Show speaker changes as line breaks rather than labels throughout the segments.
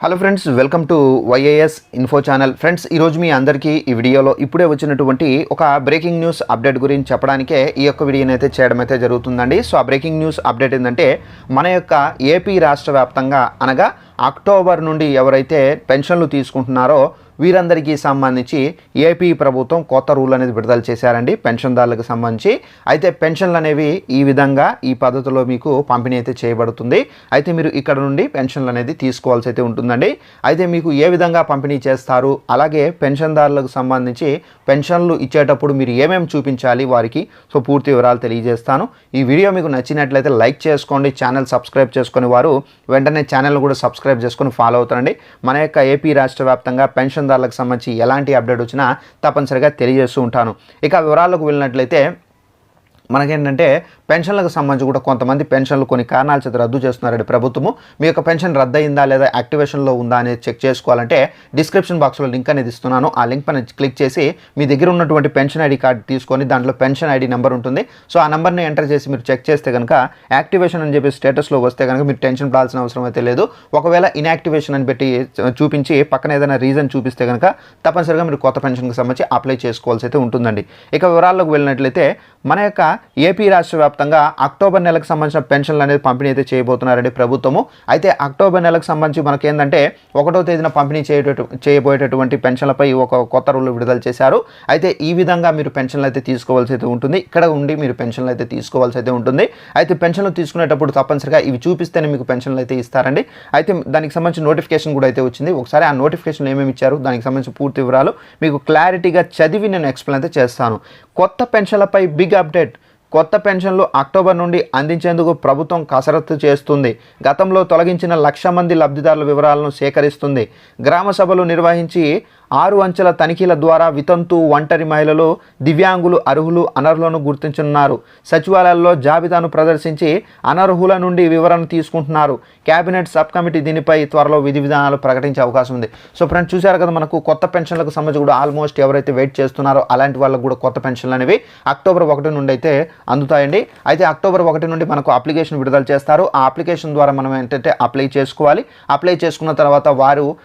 Hello friends welcome to YAS info channel friends ఈరోజు మీ అందరికీ ఈ వీడియోలో ఇప్పుడే వచ్చినటువంటి ఒక బ్రేకింగ్ న్యూస్ అప్డేట్ గురించి చెప్పడానికే ఈ యొక్క వీడియోని అయితే చేయడం అయితే జరుగుతుందండి. సో ఆ బ్రేకింగ్ న్యూస్ అప్డేట్ ఏంటంటే మన యొక్క ఏపీ రాష్ట్ర వ్యాప్తంగా అనగా అక్టోబర్ నుండి ఎవరైతే పెన్షన్లు తీసుకుంటున్నారో వీరందరికీ సంబంధించి ఏపీ ప్రభుత్వం కొత్త రూల్ అనేది విడుదల చేశారండి. పెన్షన్దారులకు సంబంధించి. అయితే పెన్షన్లు అనేవి ఈ విధంగా ఈ పద్ధతిలో మీకు పంపిణీ అయితే చేయబడుతుంది. అయితే మీరు ఇక్కడ నుండి పెన్షన్లు అనేది తీసుకోవాల్సి అయితే ఉంటుందండి. అయితే మీకు ఏ విధంగా పంపిణీ చేస్తారు? అలాగే పెన్షన్దారులకు సంబంధించి పెన్షన్లు ఇచ్చేటప్పుడు మీరు ఏమేమి చూపించాలి? వారికి సో పూర్తి వివరాలు తెలియజేస్తాను. ఈ వీడియో మీకు నచ్చినట్లయితే లైక్ చేసుకోండి ఛానల్ సబ్స్క్రైబ్ చేసుకుని వారు వెంటనే ఛానల్ కూడా సబ్స్క్రైబ్ చేసుకొని ఫాలో అవుతారండి. మన యొక్క ఏపీ రాష్ట్ర వ్యాప్తంగా పెన్షన్ పెన్షన్దారులకు సంబంధించి ఎలాంటి అప్డేట్ వచ్చినా తప్పనిసరిగా తెలియజేస్తూ ఉంటాను. ఇక వివరాలకు వెళ్ళినట్లయితే మనకేంటంటే పెన్షన్లకు సంబంధించి కూడా కొంతమంది పెన్షన్లు కొన్ని కారణాల చేత రద్దు చేస్తున్నారండి ప్రభుత్వము. మీ యొక్క పెన్షన్ రద్దు అయిందా లేదా యాక్టివేషన్లో ఉందా అనేది చెక్ చేసుకోవాలంటే డిస్క్రిప్షన్ బాక్స్లో లింక్ అనేది ఇస్తున్నాను. ఆ లింక్ పైన క్లిక్ చేసి మీ దగ్గర ఉన్నటువంటి పెన్షన్ ఐడి కార్డు తీసుకొని దాంట్లో పెన్షన్ ఐడి నెంబర్ ఉంటుంది. సో ఆ నెంబర్ని ఎంటర్ చేసి మీరు చెక్ చేస్తే కనుక యాక్టివేషన్ అని చెప్పి స్టేటస్లో వస్తే కనుక మీరు టెన్షన్ పడాల్సిన అవసరం అయితే లేదు. ఒకవేళ ఇన్యాక్టివేషన్ అని పెట్టి చూపించి పక్కన ఏదైనా రీజన్ చూపిస్తే కనుక తప్పనిసరిగా మీరు కొత్త పెన్షన్కి సంబంధించి అప్లై చేసుకోవాల్సి అయితే ఉంటుందండి. ఇక వివరాల్లోకి వెళ్ళినట్లయితే మన యొక్క ఏపీ రాష్ట్ర వ్యాప్తంగా అక్టోబర్ నెలకు సంబంధించిన పెన్షన్లు అనేది పంపిణీ అయితే చేయబోతున్నారండి ప్రభుత్వము. అయితే అక్టోబర్ నెలకు సంబంధించి మనకు ఏంటంటే ఒకటో తేదీన పంపిణీ చేయటట్టు చేయబోయేటటువంటి పెన్షన్లపై ఒక కొత్త రూల్ విడుదల చేశారు. అయితే ఈ విధంగా మీరు పెన్షన్లు అయితే తీసుకోవాల్సి అయితే ఉంటుంది. ఇక్కడ ఉండి మీరు పెన్షన్లు అయితే తీసుకోవాల్సి అయితే ఉంటుంది. అయితే పెన్షన్లు తీసుకునేటప్పుడు తప్పనిసరిగా ఇవి చూపిస్తేనే మీకు పెన్షన్లు అయితే ఇస్తారండి. అయితే దానికి సంబంధించి నోటిఫికేషన్ కూడా అయితే వచ్చింది. ఒకసారి ఆ నోటిఫికేషన్ ఏమేమి ఇచ్చారు? దానికి సంబంధించి పూర్తి వివరాలు మీకు క్లారిటీగా చదివి నేను ఎక్స్ప్లెయిన్ అయితే చేస్తాను. కొత్త పెన్షన్లపై బిగ్ అప్డేట్ కొత్త పెన్షన్లు అక్టోబర్ నుండి అందించేందుకు ప్రభుత్వం కసరత్తు చేస్తుంది. గతంలో తొలగించిన లక్ష మంది లబ్ధిదారుల వివరాలను సేకరిస్తుంది. గ్రామ సభలు నిర్వహించి ఆరు అంచెల తనిఖీల ద్వారా వితంతు ఒంటరి మహిళలు దివ్యాంగులు అర్హులు అనర్హులను గుర్తించున్నారు సచివాలయాల్లో జాబితాను ప్రదర్శించి అనర్హుల నుండి వివరణ తీసుకుంటున్నారు. కేబినెట్ సబ్ కమిటీ దీనిపై త్వరలో విధి విధానాలు ప్రకటించే అవకాశం ఉంది. సో ఫ్రెండ్స్ చూశారు కదా మనకు కొత్త పెన్షన్లకు సంబంధించి కూడా ఆల్మోస్ట్ ఎవరైతే వెయిట్ చేస్తున్నారో అలాంటి వాళ్ళకు కూడా కొత్త పెన్షన్లు అనేవి అక్టోబర్ ఒకటి నుండి అయితే అందుతాయండి. అయితే అక్టోబర్ ఒకటి నుండి మనకు అప్లికేషన్ విడుదల చేస్తారు. ఆ అప్లికేషన్ ద్వారా మనం ఏంటంటే అప్లై చేసుకోవాలి. అప్లై చేసుకున్న తర్వాత వారు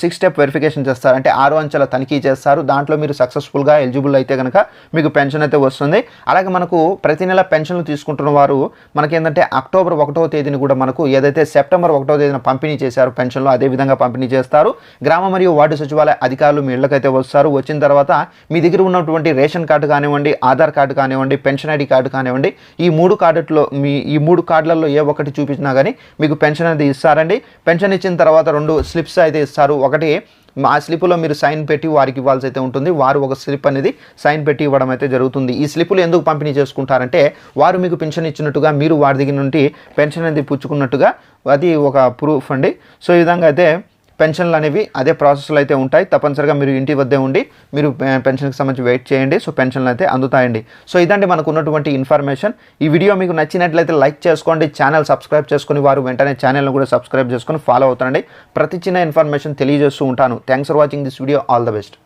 సిక్స్ స్టెప్ వెరిఫికేషన్ చేస్తారు. అంటే ఆరు అంచెల తనిఖీ చేస్తారు. దాంట్లో మీరు సక్సెస్ఫుల్గా ఎలిజిబుల్ అయితే కనుక మీకు పెన్షన్ అయితే వస్తుంది. అలాగే మనకు ప్రతి నెల పెన్షన్లు తీసుకుంటున్న వారు మనకేంటంటే అక్టోబర్ ఒకటో తేదీని కూడా మనకు ఏదైతే సెప్టెంబర్ ఒకటో తేదీన పంపిణీ చేశారు పెన్షన్లు అదే విధంగా పంపిణీ చేస్తారు. గ్రామ మరియు వార్డు సచివాలయ అధికారులు మీ ఇళ్ళకైతే వస్తారు. వచ్చిన తర్వాత మీ దగ్గర ఉన్నటువంటి రేషన్ కార్డు కానివ్వండి ఆధార్ కార్డు కానివ్వండి పెన్షన్ ఐడి కార్డు కానివ్వండి ఈ మూడు కార్డులో మీ ఈ మూడు కార్డులలో ఏ ఒక్కటి చూపించినా కానీ మీకు పెన్షన్ అనేది ఇస్తారండి. పెన్షన్ ఇచ్చిన తర్వాత రెండు స్లిప్స్ అయితే ఇస్తారు. ఒకటి ఆ స్లిప్లో మీరు సైన్ పెట్టి వారికి ఇవ్వాల్సి అయితే ఉంటుంది. వారు ఒక స్లిప్ అనేది సైన్ పెట్టి ఇవ్వడం అయితే జరుగుతుంది. ఈ స్లిప్పులు ఎందుకు పంపిణీ చేసుకుంటారంటే వారు మీకు పెన్షన్ ఇచ్చినట్టుగా మీరు వారి దగ్గర నుండి పెన్షన్ అనేది పుచ్చుకున్నట్టుగా అది ఒక ప్రూఫ్ అండి. సో ఈ విధంగా అయితే పెన్షన్లు అనేవి అదే ప్రాసెస్లో అయితే ఉంటాయి. తప్పనిసరిగా మీరు ఇంటి వద్దే ఉండి మీరు పెన్షన్కి సంబంధించి వెయిట్ చేయండి. సో పెన్షన్లు అయితే అందుతాయండి. సో ఇదండి మనకు ఉన్నటువంటి ఇన్ఫర్మేషన్. ఈ వీడియో మీకు నచ్చినట్లయితే లైక్ చేసుకోండి ఛానల్ సబ్స్క్రైబ్ చేసుకుని వారు వెంటనే ఛానల్ను కూడా సబ్స్క్రైబ్ చేసుకొని ఫాలో అవుతారండి. ప్రతి చిన్న ఇన్ఫర్మేషన్ తెలియజేస్తూ ఉంటాను. Thanks for watching this video. All the best.